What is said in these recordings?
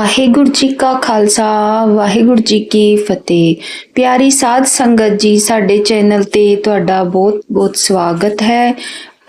ਵਾਹਿਗੁਰੂ ਜੀ ਕਾ ਖਾਲਸਾ, ਵਾਹਿਗੁਰੂ ਜੀ ਕੀ ਫਤਿਹ। ਪਿਆਰੀ ਸਾਧ ਸੰਗਤ ਜੀ, ਸਾਡੇ ਚੈਨਲ ਤੇ ਤੁਹਾਡਾ ਬਹੁਤ ਬਹੁਤ ਸਵਾਗਤ ਹੈ।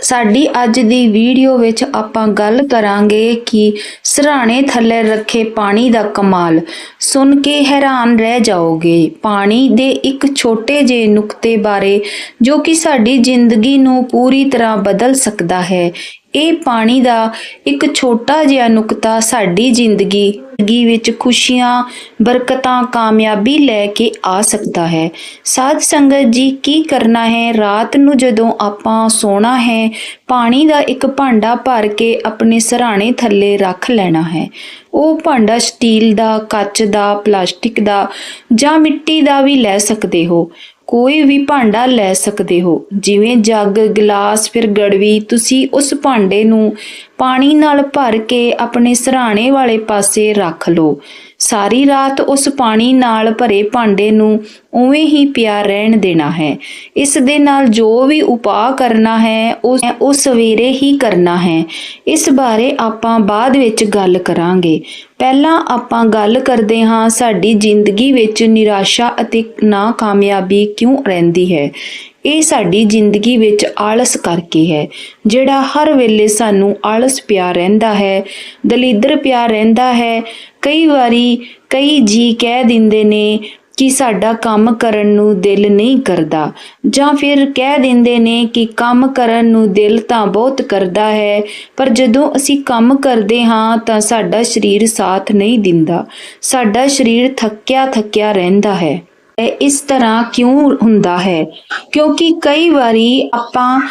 ਸਾਡੀ ਅੱਜ ਦੀ ਵੀਡੀਓ ਵਿੱਚ ਆਪਾਂ ਗੱਲ ਕਰਾਂਗੇ ਕਿ ਸਰਾਣੇ ਥੱਲੇ ਰੱਖੇ ਪਾਣੀ ਦਾ ਕਮਾਲ। ਸੁਣ ਕੇ ਹੈਰਾਨ ਰਹਿ ਜਾਓਗੇ। ਪਾਣੀ ਦੇ ਇੱਕ ਛੋਟੇ ਜਿਹੇ ਨੁਕਤੇ ਬਾਰੇ, ਜੋ ਕਿ ਸਾਡੀ ਜ਼ਿੰਦਗੀ ਨੂੰ ਪੂਰੀ ਤਰ੍ਹਾਂ ਬਦਲ ਸਕਦਾ ਹੈ। ਇਹ ਪਾਣੀ ਦਾ ਇੱਕ ਛੋਟਾ ਜਿਹਾ ਨੁਕਤਾ ਸਾਡੀ ਜ਼ਿੰਦਗੀ ਜ਼ਿੰਦਗੀ ਵਿੱਚ ਖੁਸ਼ੀਆਂ, ਬਰਕਤਾਂ ਕਾਮਯਾਬੀ ਲੈ ਕੇ ਆ ਸਕਦਾ ਹੈ। ਸਾਧ ਸੰਗਤ ਜੀ, ਕੀ ਕਰਨਾ ਹੈ? ਰਾਤ ਨੂੰ ਜਦੋਂ ਆਪਾਂ ਸੋਣਾ ਹੈ, ਪਾਣੀ ਦਾ ਇੱਕ ਭਾਂਡਾ ਭਰ ਕੇ ਆਪਣੇ ਸਰਾਣੇ ਥੱਲੇ ਰੱਖ ਲੈਣਾ ਹੈ। ਉਹ ਭਾਂਡਾ ਸਟੀਲ ਦਾ, ਕੱਚ ਦਾ, ਪਲਾਸਟਿਕ ਦਾ ਜਾਂ ਮਿੱਟੀ ਦਾ ਵੀ ਲੈ ਸਕਦੇ ਹੋ। ਕੋਈ ਵੀ ਭਾਂਡਾ ਲੈ ਸਕਦੇ ਹੋ। ਜਿਵੇਂ ਜੱਗ, ਗਲਾਸ, ਫਿਰ ਗੜਵੀ, ਤੁਸੀਂ ਉਸ ਭਾਂਡੇ ਨੂੰ ਪਾਣੀ ਨਾਲ ਭਰ ਕੇ ਆਪਣੇ ਸਰਾਣੇ ਵਾਲੇ ਪਾਸੇ ਰੱਖ ਲਓ। ਸਾਰੀ ਰਾਤ ਉਸ ਪਾਣੀ ਨਾਲ ਭਰੇ ਭਾਂਡੇ ਨੂੰ ਉਵੇਂ ਹੀ ਪਿਆ ਰਹਿਣ ਦੇਣਾ ਹੈ। ਇਸ ਦੇ ਨਾਲ ਜੋ ਵੀ ਉਪਾਅ ਕਰਨਾ ਹੈ ਉਹ ਉਹ ਸਵੇਰੇ ਹੀ ਕਰਨਾ ਹੈ। ਇਸ ਬਾਰੇ ਆਪਾਂ ਬਾਅਦ ਵਿੱਚ ਗੱਲ ਕਰਾਂਗੇ। ਪਹਿਲਾਂ ਆਪਾਂ ਗੱਲ ਕਰਦੇ ਹਾਂ, ਸਾਡੀ ਜ਼ਿੰਦਗੀ ਵਿੱਚ ਨਿਰਾਸ਼ਾ ਅਤੇ ਨਾਕਾਮਯਾਬੀ ਕਿਉਂ ਰਹਿੰਦੀ ਹੈ? ਇਹ ਸਾਡੀ ਜ਼ਿੰਦਗੀ ਵਿੱਚ ਆਲਸ ਕਰਕੇ ਹੈ, ਜਿਹੜਾ ਹਰ ਵੇਲੇ ਸਾਨੂੰ ਆਲਸ ਪਿਆ ਰਹਿੰਦਾ ਹੈ, ਦਲਿੱਦਰ ਪਿਆ ਰਹਿੰਦਾ ਹੈ। ਕਈ ਵਾਰੀ ਕਈ ਜੀ ਕਹਿ ਦਿੰਦੇ ਨੇ ਕਿ ਸਾਡਾ ਕੰਮ ਕਰਨ ਨੂੰ ਦਿਲ ਨਹੀਂ ਕਰਦਾ, ਜਾਂ ਫਿਰ ਕਹਿ ਦਿੰਦੇ ਨੇ ਕਿ ਕੰਮ ਕਰਨ ਨੂੰ ਦਿਲ ਤਾਂ ਬਹੁਤ ਕਰਦਾ ਹੈ, ਪਰ ਜਦੋਂ ਅਸੀਂ ਕੰਮ ਕਰਦੇ ਹਾਂ ਤਾਂ ਸਾਡਾ ਸਰੀਰ ਸਾਥ ਨਹੀਂ ਦਿੰਦਾ, ਸਾਡਾ ਸਰੀਰ ਥੱਕਿਆ ਥੱਕਿਆ ਰਹਿੰਦਾ ਹੈ। ਇਸ ਤਰ੍ਹਾਂ ਕਿਉਂ ਹੁੰਦਾ ਹੈ? ਕਿਉਂਕਿ ਕਈ ਵਾਰੀ ਆਪਾਂ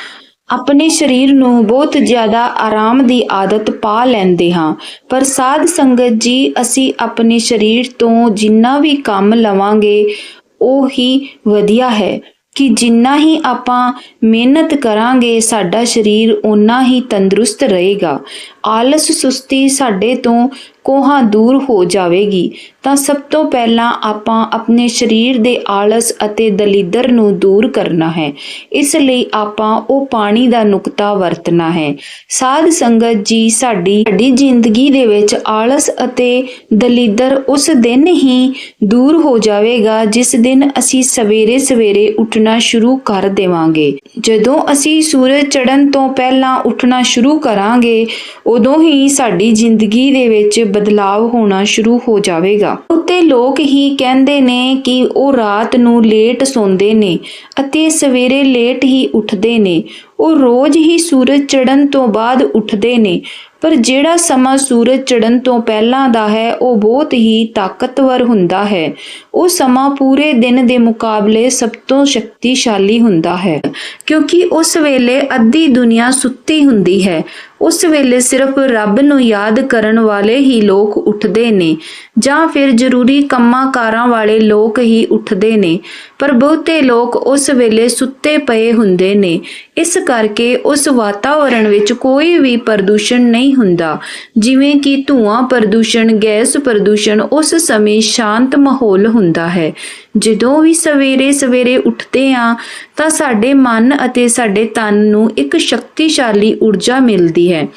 ਆਪਣੇ ਸਰੀਰ ਨੂੰ ਬਹੁਤ ਜ਼ਿਆਦਾ ਆਰਾਮ ਦੀ ਆਦਤ ਪਾ ਲੈਂਦੇ ਹਾਂ। ਪਰ ਸਾਧ ਸੰਗਤ ਜੀ, ਅਸੀਂ ਆਪਣੇ ਸਰੀਰ ਤੋਂ ਜਿੰਨਾ ਵੀ ਕੰਮ ਲਵਾਂਗੇ, ਉਹ ਹੀ ਵਧੀਆ ਹੈ। ਕਿ ਜਿੰਨਾ ਹੀ ਆਪਾਂ ਮਿਹਨਤ ਕਰਾਂਗੇ, ਸਾਡਾ ਸਰੀਰ ਓਨਾ ਹੀ ਤੰਦਰੁਸਤ ਰਹੇਗਾ। ਆਲਸ ਸੁਸਤੀ ਸਾਡੇ ਤੋਂ ਕੋਹਾਂ ਦੂਰ ਹੋ ਜਾਵੇਗੀ, ਤਾਂ ਸਭ ਤੋਂ ਪਹਿਲਾਂ ਆਪਾਂ ਆਪਣੇ ਸਰੀਰ ਦੇ ਆਲਸ ਅਤੇ ਦਲਿੱਦਰ ਨੂੰ ਦੂਰ ਕਰਨਾ ਹੈ। ਇਸ ਲਈ ਆਪਾਂ ਉਹ ਪਾਣੀ ਦਾ ਨੁਕਤਾ ਵਰਤਣਾ ਹੈ। ਸਾਧ ਸੰਗਤ ਜੀ, ਸਾਡੀ ਸਾਡੀ ਜ਼ਿੰਦਗੀ ਦੇ ਵਿੱਚ ਆਲਸ ਅਤੇ ਦਲਿੱਦਰ ਉਸ ਦਿਨ ਹੀ ਦੂਰ ਹੋ ਜਾਵੇਗਾ, ਜਿਸ ਦਿਨ ਅਸੀਂ ਸਵੇਰੇ ਸਵੇਰੇ ਉੱਠਣਾ ਸ਼ੁਰੂ ਕਰ ਦੇਵਾਂਗੇ। ਜਦੋਂ ਅਸੀਂ ਸੂਰਜ ਚੜ੍ਹਨ ਤੋਂ ਪਹਿਲਾਂ ਉੱਠਣਾ ਸ਼ੁਰੂ ਕਰਾਂਗੇ, ਉਦੋਂ ਹੀ ਸਾਡੀ ਜ਼ਿੰਦਗੀ ਦੇ ਵਿੱਚ ਬਦਲਾਵ ਹੋਣਾ ਸ਼ੁਰੂ ਹੋ ਜਾਵੇਗਾ। ਉਤੇ ਲੋਕ ਹੀ ਕਹਿੰਦੇ ਨੇ ਕਿ ਉਹ ਰਾਤ ਨੂੰ ਲੇਟ ਸੌਂਦੇ ਨੇ ਅਤੇ ਸਵੇਰੇ ਲੇਟ ਹੀ ਉੱਠਦੇ ਨੇ। ਉਹ ਰੋਜ਼ ਹੀ ਸੂਰਜ ਚੜ੍ਹਨ ਤੋਂ ਬਾਅਦ ਉੱਠਦੇ ਨੇ, ਪਰ ਜਿਹੜਾ ਸਮਾਂ ਸੂਰਜ ਚੜ੍ਹਨ ਤੋਂ ਪਹਿਲਾਂ ਦਾ ਹੈ, ਉਹ ਬਹੁਤ ਹੀ ਤਾਕਤਵਰ ਹੁੰਦਾ ਹੈ। ਉਹ ਸਮਾਂ ਪੂਰੇ ਦਿਨ ਦੇ ਮੁਕਾਬਲੇ ਸਭ ਤੋਂ ਸ਼ਕਤੀਸ਼ਾਲੀ ਹੁੰਦਾ ਹੈ, ਕਿਉਂਕਿ ਉਸ ਵੇਲੇ ਅੱਧੀ ਦੁਨੀਆ ਸੁੱਤੀ ਹੁੰਦੀ ਹੈ। ਉਸ ਵੇਲੇ ਸਿਰਫ ਰੱਬ ਨੂੰ ਯਾਦ ਕਰਨ ਵਾਲੇ ਹੀ ਲੋਕ ਉੱਠਦੇ ਨੇ, ਜਾਂ ਫਿਰ ਜ਼ਰੂਰੀ ਕੰਮਾਂ ਕਾਰਾਂ ਵਾਲੇ ਲੋਕ ਹੀ ਉੱਠਦੇ ਨੇ, ਪਰ ਬਹੁਤੇ ਲੋਕ ਉਸ ਵੇਲੇ ਸੁੱਤੇ ਪਏ ਹੁੰਦੇ ਨੇ। ਇਸ ਕਰਕੇ ਉਸ ਵਾਤਾਵਰਣ ਵਿੱਚ ਕੋਈ ਵੀ ਪ੍ਰਦੂਸ਼ਣ ਨਹੀਂ ਹੁੰਦਾ, ਜਿਵੇਂ ਕਿ ਧੂਆਂ ਪ੍ਰਦੂਸ਼ਣ, ਗੈਸ ਪ੍ਰਦੂਸ਼ਣ, ਉਸ ਸਮੇਂ ਸ਼ਾਂਤ ਮਾਹੌਲ ਹੁੰਦਾ ਹੈ। ਜਦੋਂ ਵੀ ਸਵੇਰੇ ਸਵੇਰੇ ਉੱਠਦੇ ਹਾਂ, ਤਾਂ ਸਾਡੇ ਮਨ ਅਤੇ ਸਾਡੇ ਤਨ ਨੂੰ ਇੱਕ ਸ਼ਕਤੀਸ਼ਾਲੀ ਊਰਜਾ ਮਿਲਦੀ ਹੈ।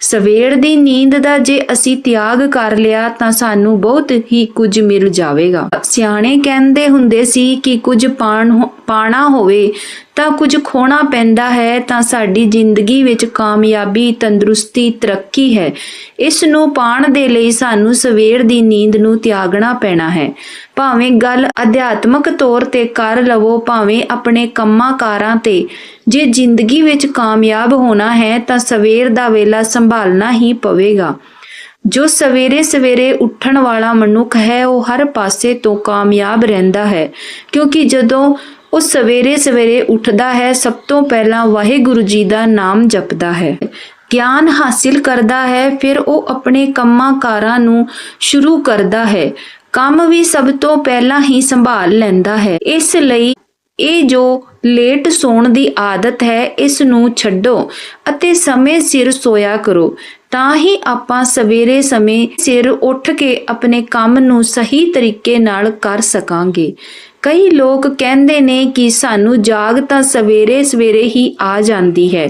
ਸਵੇਰ ਦੀ ਨੀਂਦ ਦਾ ਜੇ ਅਸੀਂ ਤਿਆਗ ਕਰ ਲਿਆ ਤਾਂ ਸਾਨੂੰ ਬਹੁਤ ਹੀ ਕੁਝ ਮਿਲ ਜਾਵੇਗਾ। ਸਿਆਣੇ ਕਹਿੰਦੇ ਹੁੰਦੇ ਸੀ ਕਿ ਕੁਝ ਪਾਣ ਪਾਣਾ ਹੋਵੇ, ਤਾਂ ਕੁਝ ਖੋਣਾ ਪੈਂਦਾ ਹੈ, ਤਾਂ ਸਾਡੀ ਜ਼ਿੰਦਗੀ ਵਿੱਚ ਕਾਮਯਾਬੀ, ਤੰਦਰੁਸਤੀ, ਤਰੱਕੀ ਹੈ। ਇਸ ਨੂੰ ਪਾਣ ਦੇ ਲਈ ਸਾਨੂੰ ਸਵੇਰ ਦੀ ਨੀਂਦ ਨੂੰ ਤਿਆਗਣਾ ਪੈਣਾ ਹੈ। ਭਾਵੇਂ ਗੱਲ ਅਧਿਆਤਮਕ ਤੌਰ ਤੇ ਕਰ ਲਵੋ, ਭਾਵੇਂ ਆਪਣੇ ਕੰਮਾਂ ਕਾਰਾਂ ਤੇ। ਜੇ ਜ਼ਿੰਦਗੀ ਵਿੱਚ ਕਾਮਯਾਬ ਹੋਣਾ ਹੈ, ਤਾਂ ਸਵੇਰ ਦਾ ਵੇਲਾ ਸੰਭਾਲਣਾ ਹੀ ਪਵੇਗਾ। ਜੋ ਸਵੇਰੇ ਸਵੇਰੇ ਉੱਠਣ ਵਾਲਾ ਮਨੁੱਖ ਹੈ, ਉਹ ਹਰ ਪਾਸੇ ਤੋਂ ਕਾਮਯਾਬ ਰਹਿੰਦਾ ਹੈ, ਕਿਉਂਕਿ ਜਦੋਂ ਉਹ ਸਵੇਰੇ ਸਵੇਰੇ ਉੱਠਦਾ ਹੈ, ਸਭ ਤੋਂ ਪਹਿਲਾਂ ਵਾਹਿਗੁਰੂ ਜੀ ਦਾ ਨਾਮ ਜਪਦਾ ਹੈ। ਗਿਆਨ ਹਾਸਿਲ ਕਰਦਾ ਹੈ, ਫਿਰ ਉਹ ਆਪਣੇ ਕੰਮਾਂ ਕਾਰਾਂ ਨੂੰ ਸ਼ੁਰੂ ਕਰਦਾ ਹੈ। ਕੰਮ ਵੀ ਸਭ ਤੋਂ ਪਹਿਲਾਂ ਹੀ ਸੰਭਾਲ ਲੈਂਦਾ ਹੈ। ਇਸ ਲਈ ਇਹ ਜੋ ਲੇਟ ਸੌਣ ਦੀ ਆਦਤ ਹੈ, ਇਸ ਨੂੰ ਛੱਡੋ ਅਤੇ ਸਮੇਂ ਸਿਰ ਸੋਇਆ ਕਰੋ। ਤਾਂ ਹੀ ਆਪਾਂ ਸਵੇਰੇ ਸਮੇਂ ਸਿਰ ਉੱਠ ਕੇ ਆਪਣੇ ਕੰਮ ਨੂੰ ਸਹੀ ਤਰੀਕੇ ਨਾਲ ਕਰ ਸਕਾਂਗੇ। ਕਈ ਲੋਕ ਕਹਿੰਦੇ ਨੇ ਕਿ ਸਾਨੂੰ ਜਾਗ ਤਾਂ ਸਵੇਰੇ ਸਵੇਰੇ ਹੀ ਆ ਜਾਂਦੀ ਹੈ,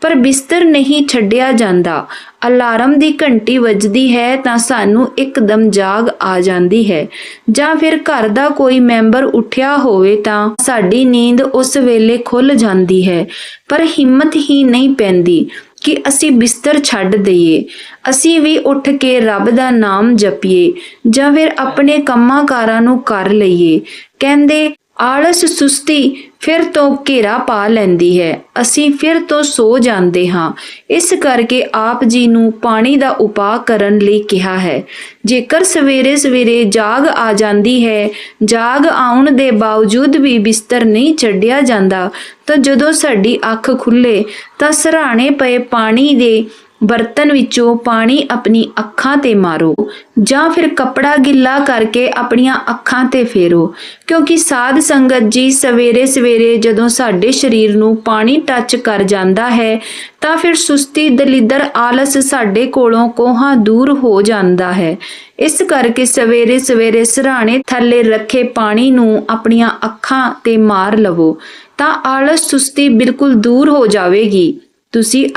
ਪਰ ਬਿਸਤਰ ਨਹੀਂ ਛੱਡਿਆ ਜਾਂਦਾ। ਅਲਾਰਮ ਦੀ ਘੰਟੀ ਵੱਜਦੀ ਹੈ ਤਾਂ ਸਾਨੂੰ ਇੱਕਦਮ ਜਾਗ ਆ ਜਾਂਦੀ ਹੈ। ਜਾਂ ਫਿਰ ਘਰ ਦਾ ਕੋਈ ਮੈਂਬਰ ਉੱਠਿਆ ਹੋਵੇ ਤਾਂ ਸਾਡੀ ਨੀਂਦ ਉਸ ਵੇਲੇ ਖੁੱਲ ਜਾਂਦੀ ਹੈ, ਪਰ ਹਿੰਮਤ ਹੀ ਨਹੀਂ ਪੈਂਦੀ। ਕਿ ਅਸੀਂ ਬਿਸਤਰ ਛੱਡ ਦਈਏ। ਅਸੀਂ ਵੀ ਉੱਠ ਕੇ ਰੱਬ ਦਾ ਨਾਮ ਜਪੀਏ, ਜਾਂ ਫਿਰ ਆਪਣੇ ਕੰਮਾਂ ਕਾਰਾਂ ਨੂੰ ਕਰ ਲਈਏ। ਕਹਿੰਦੇ, ਆਲਸ ਸੁਸਤੀ ਫਿਰ ਤੋਂ ਘੇਰਾ ਪਾ ਲੈਂਦੀ ਹੈ। ਅਸੀਂ ਫਿਰ ਤੋਂ ਸੋ ਜਾਂਦੇ ਹਾਂ। ਇਸ ਕਰਕੇ ਆਪ ਜੀ ਨੂੰ ਪਾਣੀ ਦਾ ਉਪਾਅ ਕਰਨ ਲਈ ਕਿਹਾ ਹੈ। ਜੇਕਰ ਸਵੇਰੇ ਸਵੇਰੇ ਜਾਗ ਆ ਜਾਂਦੀ ਹੈ, ਜਾਗ ਆਉਣ ਦੇ ਬਾਵਜੂਦ ਵੀ ਬਿਸਤਰ ਨਹੀਂ ਛੱਡਿਆ ਜਾਂਦਾ, ਤਾਂ ਜਦੋਂ ਸਾਡੀ ਅੱਖ ਖੁੱਲੇ, ਤਾਂ ਸਰਾਣੇ ਪਏ ਪਾਣੀ ਦੇ ਬਰਤਨ ਵਿੱਚੋਂ ਪਾਣੀ ਆਪਣੀ ਅੱਖਾਂ ਤੇ ਮਾਰੋ ਜਾਂ ਫਿਰ ਕਪੜਾ ਗਿੱਲਾ ਕਰਕੇ ਆਪਣੀਆਂ ਅੱਖਾਂ ਤੇ ਫੇਰੋ, ਕਿਉਂਕਿ ਸਾਧ ਸੰਗਤ ਜੀ ਸਵੇਰੇ ਸਵੇਰੇ ਜਦੋਂ ਸਾਡੇ ਸਰੀਰ ਨੂੰ ਪਾਣੀ ਟੱਚ ਕਰ ਜਾਂਦਾ ਹੈ, ਤਾਂ ਫਿਰ ਸੁਸਤੀ, ਦਲਿੱਦਰ, ਆਲਸ ਸਾਡੇ ਕੋਲੋਂ ਕੋਹਾਂ ਦੂਰ ਹੋ ਜਾਂਦਾ ਹੈ। ਇਸ ਕਰਕੇ ਸਵੇਰੇ ਸਵੇਰੇ ਸਰਾਣੇ ਥੱਲੇ ਰੱਖੇ ਪਾਣੀ ਨੂੰ ਆਪਣੀਆਂ ਅੱਖਾਂ ਤੇ ਮਾਰ ਲਵੋ, ਤਾਂ ਆਲਸ, ਸੁਸਤੀ ਬਿਲਕੁਲ ਦੂਰ ਹੋ ਜਾਵੇਗੀ। ਤੁਸੀਂ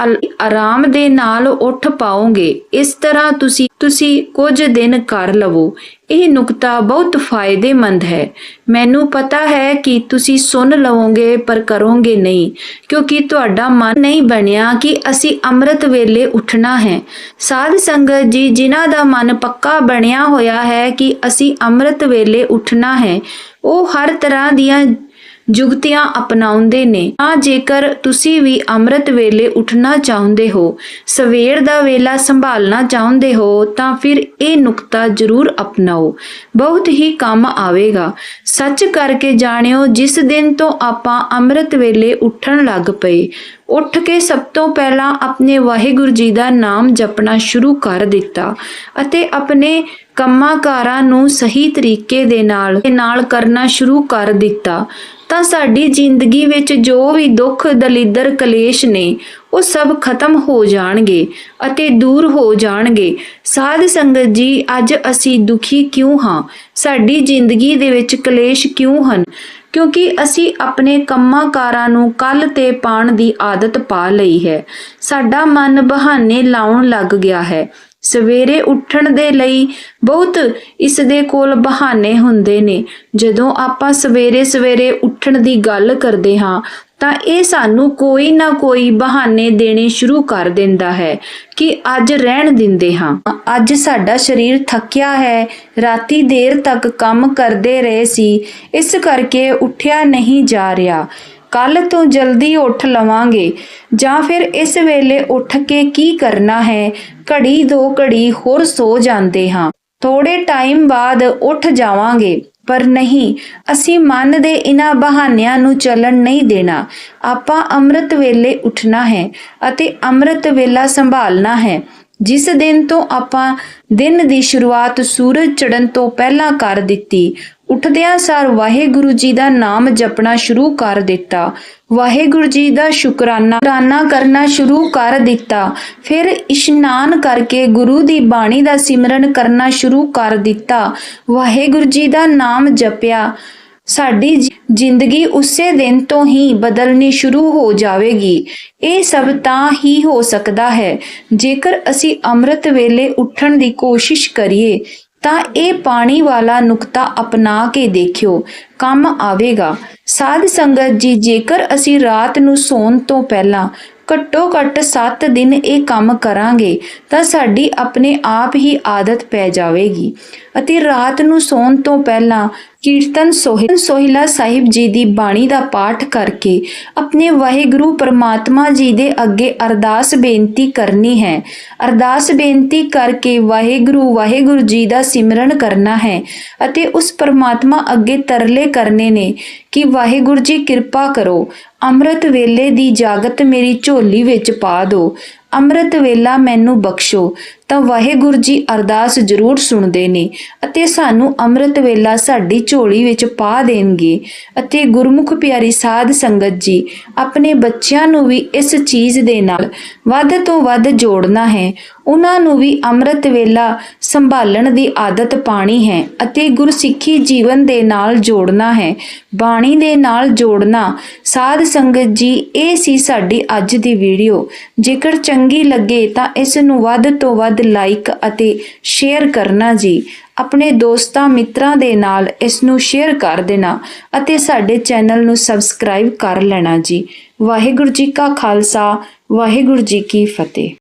ਆਰਾਮ ਦੇ ਨਾਲ ਉੱਠ ਪਾਓਗੇ। ਇਸ ਤਰ੍ਹਾਂ ਤੁਸੀਂ ਤੁਸੀਂ ਕੁਝ ਦਿਨ ਕਰ ਲਵੋ। ਇਹ ਨੁਕਤਾ ਬਹੁਤ ਫਾਇਦੇਮੰਦ ਹੈ। ਮੈਨੂੰ ਪਤਾ ਹੈ ਕਿ ਤੁਸੀਂ ਸੁਣ ਲਵੋਗੇ ਪਰ ਕਰੋਗੇ ਨਹੀਂ, ਕਿਉਂਕਿ ਤੁਹਾਡਾ ਮਨ ਨਹੀਂ ਬਣਿਆ ਕਿ ਅਸੀਂ ਅੰਮ੍ਰਿਤ ਵੇਲੇ ਉੱਠਣਾ ਹੈ। ਸਾਧ ਸੰਗਤ ਜੀ, ਜਿਨ੍ਹਾਂ ਦਾ ਮਨ ਪੱਕਾ ਬਣਿਆ ਹੋਇਆ ਹੈ ਕਿ ਅਸੀਂ ਅੰਮ੍ਰਿਤ ਵੇਲੇ ਉੱਠਣਾ ਹੈ, ਉਹ ਹਰ ਤਰ੍ਹਾਂ ਦੀਆਂ ਜੁਗਤੀਆਂ ਅਪਣਾਉਂਦੇ ਨੇ। ਤਾਂ ਜੇਕਰ ਤੁਸੀਂ ਵੀ ਅੰਮ੍ਰਿਤ ਵੇਲੇ ਉੱਠਣਾ ਚਾਹੁੰਦੇ ਹੋ, ਸਵੇਰ ਦਾ ਵੇਲਾ ਸੰਭਾਲਣਾ ਚਾਹੁੰਦੇ ਹੋ, ਤਾਂ ਫਿਰ ਇਹ ਨੁਕਤਾ ਜ਼ਰੂਰ ਅਪਣਾਓ। ਬਹੁਤ ਹੀ ਕੰਮ ਆਵੇਗਾ। ਸੱਚ ਕਰਕੇ ਜਾਣਿਓ, ਜਿਸ ਦਿਨ ਤੋਂ ਆਪਾਂ ਅੰਮ੍ਰਿਤ ਵੇਲੇ ਉੱਠਣ ਲੱਗ ਪਏ, ਉੱਠ ਕੇ ਸਭ ਤੋਂ ਪਹਿਲਾਂ ਆਪਣੇ ਵਾਹਿਗੁਰੂ ਜੀ ਦਾ ਨਾਮ ਜਪਣਾ ਸ਼ੁਰੂ ਕਰ ਦਿੱਤਾ ਅਤੇ ਆਪਣੇ ਕੰਮਾਂ ਕਾਰਾਂ ਨੂੰ ਸਹੀ ਤਰੀਕੇ ਦੇ ਨਾਲ ਦੇ ਨਾਲ ਕਰਨਾ ਸ਼ੁਰੂ ਕਰ ਦਿੱਤਾ। ਤਾਂ ਸਾਡੀ ਜ਼ਿੰਦਗੀ ਵਿੱਚ ਜੋ ਵੀ ਦੁੱਖ, ਦਲਿੱਦਰ, ਕਲੇਸ਼ ਨੇ, ਉਹ ਸਭ ਖਤਮ ਹੋ ਜਾਣਗੇ ਅਤੇ ਦੂਰ ਹੋ ਜਾਣਗੇ। ਸਾਧ ਸੰਗਤ ਜੀ, ਅੱਜ ਅਸੀਂ ਦੁਖੀ ਕਿਉਂ ਹਾਂ? ਸਾਡੀ ਜ਼ਿੰਦਗੀ ਦੇ ਵਿੱਚ ਕਲੇਸ਼ ਕਿਉਂ ਹਨ? ਕਿਉਂਕਿ ਅਸੀਂ ਆਪਣੇ ਕੰਮਾਂ ਕਾਰਾਂ ਨੂੰ ਕੱਲ ਤੇ ਪਾਣ ਦੀ ਆਦਤ ਪਾ ਲਈ ਹੈ। ਸਾਡਾ ਮਨ ਬਹਾਨੇ ਲਾਉਣ ਲੱਗ ਗਿਆ ਹੈ। ਸਵੇਰੇ ਉੱਠਣ ਦੇ ਲਈ ਬਹੁਤ ਇਸ ਦੇ ਕੋਲ ਬਹਾਨੇ ਹੁੰਦੇ ਨੇ। ਜਦੋਂ ਆਪਾਂ ਸਵੇਰੇ ਸਵੇਰੇ ਉੱਠਣ ਦੀ ਗੱਲ ਕਰਦੇ ਹਾਂ, ਤਾਂ ਇਹ ਸਾਨੂੰ ਕੋਈ ਨਾ ਕੋਈ ਬਹਾਨੇ ਦੇਣੇ ਸ਼ੁਰੂ ਕਰ ਦਿੰਦਾ ਹੈ ਕਿ ਅੱਜ ਰਹਿਣ ਦਿੰਦੇ ਹਾਂ। ਅੱਜ ਸਾਡਾ ਸਰੀਰ ਥੱਕਿਆ ਹੈ, ਰਾਤੀ ਦੇਰ ਤੱਕ ਕੰਮ ਕਰਦੇ ਰਹੇ ਸੀ, ਇਸ ਕਰਕੇ ਉੱਠਿਆ ਨਹੀਂ ਜਾ ਰਿਹਾ। ਕੱਲ ਤੋਂ ਜਲਦੀ ਉੱਠ ਲਵਾਂਗੇ। ਜਾਂ ਫਿਰ ਇਸ ਵੇਲੇ ਉੱਠ ਕੇ ਕੀ ਕਰਨਾ ਹੈ? ਘੜੀ ਦੋ ਘੜੀ ਹੋਰ ਸੋ ਜਾਂਦੇ ਹਾਂ। ਥੋੜੇ ਟਾਈਮ ਬਾਅਦ ਉੱਠ ਜਾਵਾਂਗੇ। ਪਰ ਨਹੀਂ, ਅਸੀਂ ਮਨ ਦੇ ਇਹਨਾਂ ਬਹਾਨਿਆਂ ਨੂੰ ਚੱਲਣ ਨਹੀਂ ਦੇਣਾ। ਆਪਾਂ ਅੰਮ੍ਰਿਤ ਵੇਲੇ ਉੱਠਣਾ ਹੈ ਅਤੇ ਅੰਮ੍ਰਿਤ ਵੇਲਾ ਸੰਭਾਲਣਾ ਹੈ। ਜਿਸ ਦਿਨ ਤੋਂ ਆਪਾਂ ਦਿਨ ਦੀ ਸ਼ੁਰੂਆਤ ਸੂਰਜ ਚੜ੍ਹਨ ਤੋਂ ਪਹਿਲਾਂ ਕਰ ਦਿੱਤੀ ਉੱਠਦਿਆਂ ਸਾਰ ਵਾਹਿਗੁਰੂ ਜੀ ਦਾ ਨਾਮ ਜਪਣਾ ਸ਼ੁਰੂ ਕਰ ਦਿੱਤਾ। ਵਾਹਿਗੁਰੂ ਜੀ ਦਾ ਸ਼ੁਕਰਾਨਾ ਸ਼ੁਕਰਾਨਾ ਕਰਨਾ ਸ਼ੁਰੂ ਕਰ ਦਿੱਤਾ। ਫਿਰ ਇਸ਼ਨਾਨ ਕਰਕੇ ਗੁਰੂ ਦੀ ਬਾਣੀ ਦਾ ਸਿਮਰਨ ਕਰਨਾ ਸ਼ੁਰੂ ਕਰ ਦਿੱਤਾ। ਵਾਹਿਗੁਰੂ ਜੀ ਦਾ ਨਾਮ ਜਪਿਆ। ਸਾਡੀ ਜ਼ਿੰਦਗੀ ਉਸੇ ਦਿਨ ਤੋਂ ਹੀ ਬਦਲਣੀ ਸ਼ੁਰੂ ਹੋ ਜਾਵੇਗੀ। ਇਹ ਸਭ ਤਾਂ ਹੀ ਹੋ ਸਕਦਾ ਹੈ। ਜੇਕਰ ਅਸੀਂ ਅੰਮ੍ਰਿਤ ਵੇਲੇ ਉੱਠਣ ਦੀ ਕੋਸ਼ਿਸ਼ ਕਰੀਏ ਤਾਂ ਇਹ ਪਾਣੀ ਵਾਲਾ ਨੁਕਤਾ ਅਪਣਾ ਕੇ ਦੇਖਿਓ, ਕੰਮ ਆਵੇਗਾ। ਸਾਧ ਸੰਗਤ ਜੀ, ਜੇਕਰ ਅਸੀਂ ਰਾਤ ਨੂੰ ਸੌਣ ਤੋਂ ਪਹਿਲਾਂ ਘੱਟੋ ਘੱਟ 7 ਦਿਨ ਇਹ ਕੰਮ ਕਰਾਂਗੇ, ਤਾਂ ਸਾਡੀ ਆਪਣੇ ਆਪ ਹੀ ਆਦਤ ਪੈ ਜਾਵੇਗੀ। ਅਤੇ ਰਾਤ ਨੂੰ ਸੌਣ ਤੋਂ ਪਹਿਲਾਂ ਕੀਰਤਨ ਸੋਹਿਲਾ ਸਾਹਿਬ ਜੀ ਦੀ ਬਾਣੀ ਦਾ ਪਾਠ ਕਰਕੇ ਆਪਣੇ ਵਾਹਿਗੁਰੂ ਪਰਮਾਤਮਾ ਜੀ ਦੇ ਅੱਗੇ ਅਰਦਾਸ ਬੇਨਤੀ ਕਰਨੀ ਹੈ। ਅਰਦਾਸ ਬੇਨਤੀ ਕਰਕੇ ਵਾਹਿਗੁਰੂ ਵਾਹਿਗੁਰੂ ਜੀ ਦਾ ਸਿਮਰਨ ਕਰਨਾ ਹੈ ਅਤੇ ਉਸ ਪਰਮਾਤਮਾ ਅੱਗੇ ਤਰਲੇ ਕਰਨੇ ਨੇ ਕਿ ਵਾਹਿਗੁਰੂ ਜੀ ਕਿਰਪਾ ਕਰੋ, ਅੰਮ੍ਰਿਤ ਵੇਲੇ ਦੀ ਜਾਗਤ ਮੇਰੀ ਝੋਲੀ ਵਿੱਚ ਪਾ ਦਿਓ। ਅੰਮ੍ਰਿਤ ਵੇਲਾ ਮੈਨੂੰ ਬਖਸ਼ੋ, ਤਾਂ ਵਾਹਿਗੁਰੂ ਜੀ ਅਰਦਾਸ ਜ਼ਰੂਰ ਸੁਣਦੇ ਨੇ ਅਤੇ ਸਾਨੂੰ ਅੰਮ੍ਰਿਤ ਵੇਲਾ ਸਾਡੀ ਝੋਲੀ ਵਿੱਚ ਪਾ ਦੇਣਗੇ ਅਤੇ ਗੁਰਮੁਖ ਪਿਆਰੀ ਸਾਧ ਸੰਗਤ ਜੀ, ਆਪਣੇ ਬੱਚਿਆਂ ਨੂੰ ਵੀ ਇਸ ਚੀਜ਼ ਦੇ ਨਾਲ ਵੱਧ ਤੋਂ ਵੱਧ ਜੋੜਨਾ ਹੈ। ਉਹਨਾਂ ਨੂੰ ਵੀ ਅੰਮ੍ਰਿਤ ਵੇਲਾ ਸੰਭਾਲਣ ਦੀ ਆਦਤ ਪਾਣੀ ਹੈ ਅਤੇ ਗੁਰਸਿੱਖੀ ਜੀਵਨ ਦੇ ਨਾਲ ਜੋੜਨਾ ਹੈ। ਬਾਣੀ ਦੇ ਨਾਲ ਜੋੜਨਾ, ਸਾਧ ਸੰਗਤ ਜੀ, ਇਹ ਸੀ ਸਾਡੀ ਅੱਜ ਦੀ ਵੀਡੀਓ। ਜੇਕਰ ਚੰਗੀ ਲੱਗੇ ਤਾਂ ਇਸ ਨੂੰ ਵੱਧ ਤੋਂ ਵੱਧ ਲਾਈਕ ਅਤੇ ਸ਼ੇਅਰ ਕਰਨਾ ਜੀ। ਆਪਣੇ ਦੋਸਤਾਂ ਮਿੱਤਰਾਂ ਦੇ ਨਾਲ ਇਸ ਨੂੰ ਸ਼ੇਅਰ ਕਰ ਦੇਣਾ ਅਤੇ ਸਾਡੇ ਚੈਨਲ ਨੂੰ ਸਬਸਕ੍ਰਾਈਬ ਕਰ ਲੈਣਾ ਜੀ। ਵਾਹਿਗੁਰੂ ਜੀ ਕਾ ਖਾਲਸਾ, ਵਾਹਿਗੁਰੂ ਜੀ ਕੀ ਫਤਿਹ।